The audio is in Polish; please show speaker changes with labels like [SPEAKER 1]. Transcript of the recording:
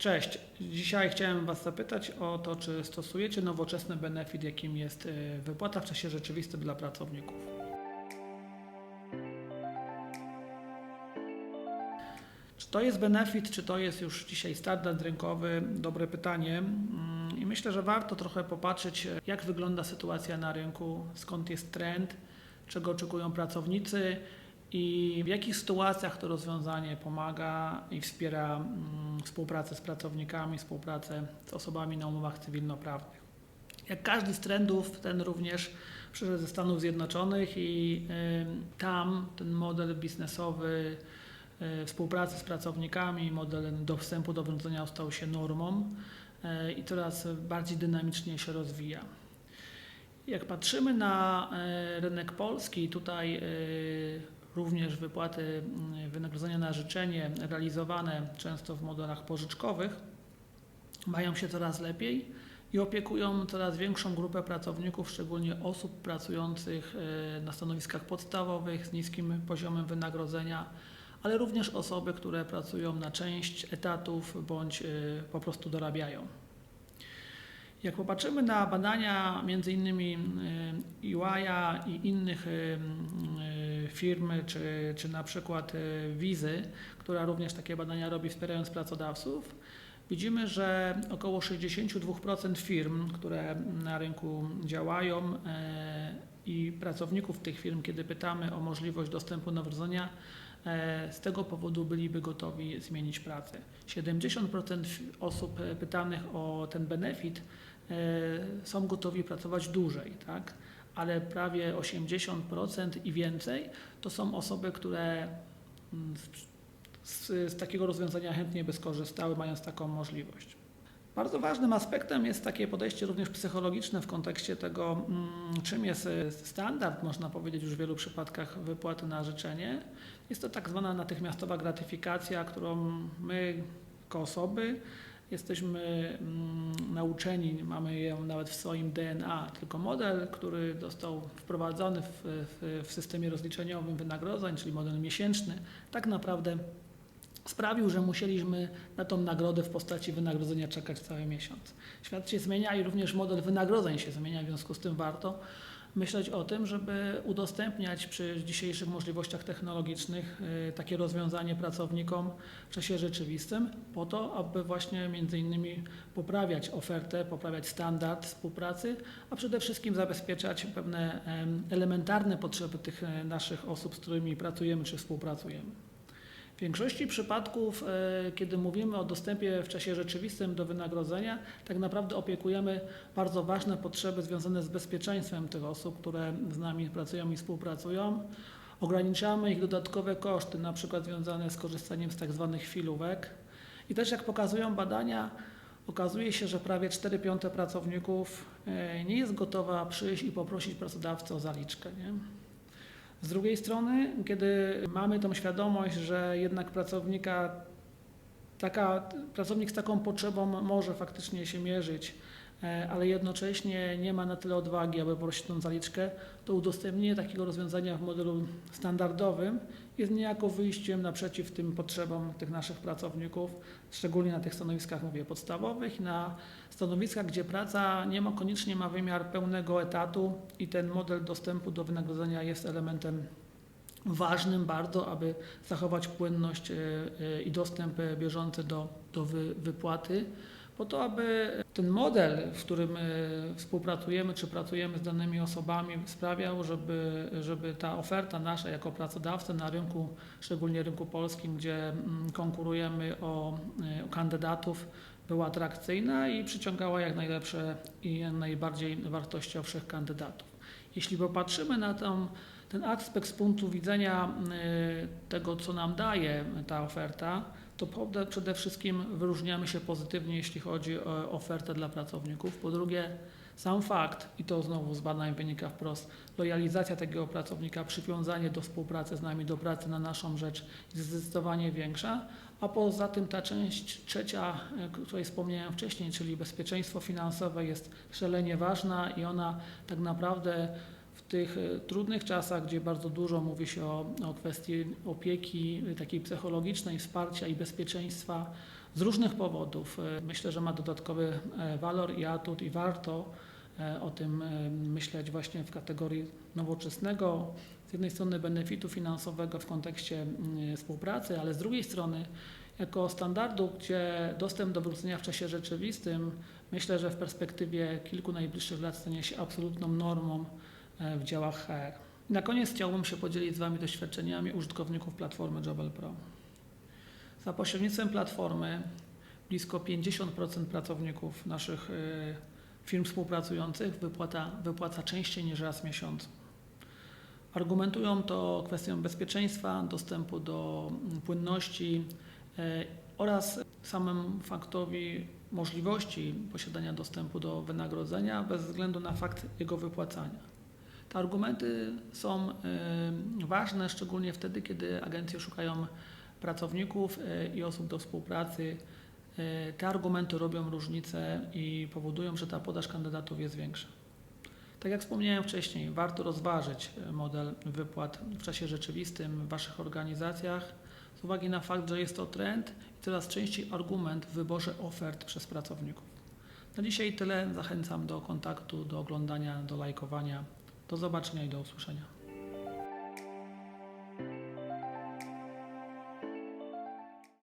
[SPEAKER 1] Cześć. Dzisiaj chciałem Was zapytać o to, czy stosujecie nowoczesny benefit, jakim jest y, wypłata w czasie rzeczywistym dla pracowników. Czy to jest benefit, czy to jest już dzisiaj standard rynkowy? Dobre pytanie. Mm, I myślę, że warto trochę popatrzeć, jak wygląda sytuacja na rynku, skąd jest trend, czego oczekują pracownicy i w jakich sytuacjach to rozwiązanie pomaga i wspiera mm, współpracę z pracownikami, współpracę z osobami na umowach cywilnoprawnych. Jak każdy z trendów, ten również przyszedł ze Stanów Zjednoczonych i tam ten model biznesowy y, współpracy z pracownikami, model dostępu do rozwiązania stał się normą y, i coraz bardziej dynamicznie się rozwija. Jak patrzymy na y, rynek polski, tutaj również wypłaty mm, wynagrodzenia na życzenie realizowane często w modelach pożyczkowych mają się coraz lepiej i opiekują coraz większą grupę pracowników, szczególnie osób pracujących y, na stanowiskach podstawowych z niskim poziomem wynagrodzenia, ale również osoby, które pracują na część etatów bądź y, po prostu dorabiają. Jak popatrzymy na badania między innymi EY'a i innych y, y, firm, czy, czy na przykład y, Wizy, która również takie badania robi wspierając pracodawców, widzimy, że około 62% firm, które na rynku działają i pracowników tych firm, kiedy pytamy o możliwość dostępu do wynagrodzenia, z tego powodu byliby gotowi zmienić pracę. 70% osób pytanych o ten benefit są gotowi pracować dłużej, tak? ale prawie 80% i więcej to są osoby, które mm, z, z, takiego rozwiązania chętnie by skorzystały, mając taką możliwość. Bardzo ważnym aspektem jest takie podejście również psychologiczne w kontekście tego, mm, czym jest standard, można powiedzieć już w wielu przypadkach wypłaty na życzenie. Jest to tak zwana natychmiastowa gratyfikacja, którą my jako osoby jesteśmy mm, nauczeni, mamy ją nawet w swoim DNA, tylko model, który został wprowadzony w, w, w systemie rozliczeniowym wynagrodzeń, czyli model miesięczny, tak naprawdę sprawił, że musieliśmy na tą nagrodę w postaci wynagrodzenia czekać cały miesiąc. Świat się zmienia i również model wynagrodzeń się zmienia, w związku z tym warto myśleć o tym, żeby udostępniać przy dzisiejszych możliwościach technologicznych y, takie rozwiązanie pracownikom w czasie rzeczywistym, po to, aby właśnie między innymi poprawiać ofertę, poprawiać standard współpracy, a przede wszystkim zabezpieczać pewne elementarne potrzeby tych e, naszych osób, z którymi pracujemy czy współpracujemy. W większości przypadków, e, kiedy mówimy o dostępie w czasie rzeczywistym do wynagrodzenia, tak naprawdę opiekujemy bardzo ważne potrzeby związane z bezpieczeństwem tych osób, które z nami pracują i współpracują. Ograniczamy ich dodatkowe koszty, na przykład związane z korzystaniem z tak zwanych filówek. I też jak pokazują badania, okazuje się, że prawie 4 piąte pracowników e, nie jest gotowa przyjść i poprosić pracodawcę o zaliczkę. Nie? Z drugiej strony, kiedy mamy tą świadomość, że jednak pracownika, taka, pracownik z taką potrzebą może faktycznie się mierzyć, ale jednocześnie nie ma na tyle odwagi, aby prosić tą zaliczkę, to udostępnienie takiego rozwiązania w modelu standardowym jest niejako wyjściem naprzeciw tym potrzebom tych naszych pracowników, szczególnie na tych stanowiskach mówię podstawowych, na stanowiskach, gdzie praca nie ma, koniecznie ma wymiar pełnego etatu i ten model dostępu do wynagrodzenia jest elementem ważnym bardzo, aby zachować płynność e, e, i dostęp bieżący do, do wy, wypłaty po to, aby ten model, w którym e, współpracujemy czy pracujemy z danymi osobami, sprawiał, żeby, żeby ta oferta nasza jako pracodawcy na rynku, szczególnie rynku polskim, gdzie mm, konkurujemy o, e, o kandydatów, była atrakcyjna i przyciągała jak najlepsze i najbardziej wartościowszych kandydatów. Jeśli popatrzymy na tą, ten aspekt z punktu widzenia e, tego, co nam daje ta oferta, to przede wszystkim wyróżniamy się pozytywnie, jeśli chodzi o ofertę dla pracowników. Po drugie, sam fakt, i to znowu z badań wynika wprost, lojalizacja takiego pracownika, przywiązanie do współpracy z nami, do pracy na naszą rzecz jest zdecydowanie większa, a poza tym ta część trzecia, o której wspomniałem wcześniej, czyli bezpieczeństwo finansowe jest szalenie ważna i ona tak naprawdę tych e, trudnych czasach, gdzie bardzo dużo mówi się o, o kwestii opieki e, takiej psychologicznej, wsparcia i bezpieczeństwa z różnych powodów. E, myślę, że ma dodatkowy walor i atut i warto o tym myśleć właśnie w kategorii nowoczesnego, z jednej strony benefitu finansowego w kontekście mm, współpracy, ale z drugiej strony jako standardu, gdzie dostęp do wykształcenia w czasie rzeczywistym myślę, że w perspektywie kilku najbliższych lat stanie się absolutną normą w działach HR. Na koniec chciałbym się podzielić z Wami doświadczeniami użytkowników platformy Jobel Pro. Za pośrednictwem platformy blisko 50% pracowników naszych y, firm współpracujących wypłata, wypłaca częściej niż raz w miesiącu. Argumentują to kwestią bezpieczeństwa, dostępu do płynności oraz samym faktowi możliwości posiadania dostępu do wynagrodzenia bez względu na fakt jego wypłacania. Te argumenty są y, ważne, szczególnie wtedy, kiedy agencje szukają pracowników y, i osób do współpracy. Y, Te argumenty robią różnicę i powodują, że ta podaż kandydatów jest większa. Tak jak wspomniałem wcześniej, warto rozważyć model wypłat w czasie rzeczywistym w Waszych organizacjach z uwagi na fakt, że jest to trend i coraz częściej argument w wyborze ofert przez pracowników. Na dzisiaj tyle. Zachęcam do kontaktu, do oglądania, do lajkowania. Do zobaczenia i do usłyszenia.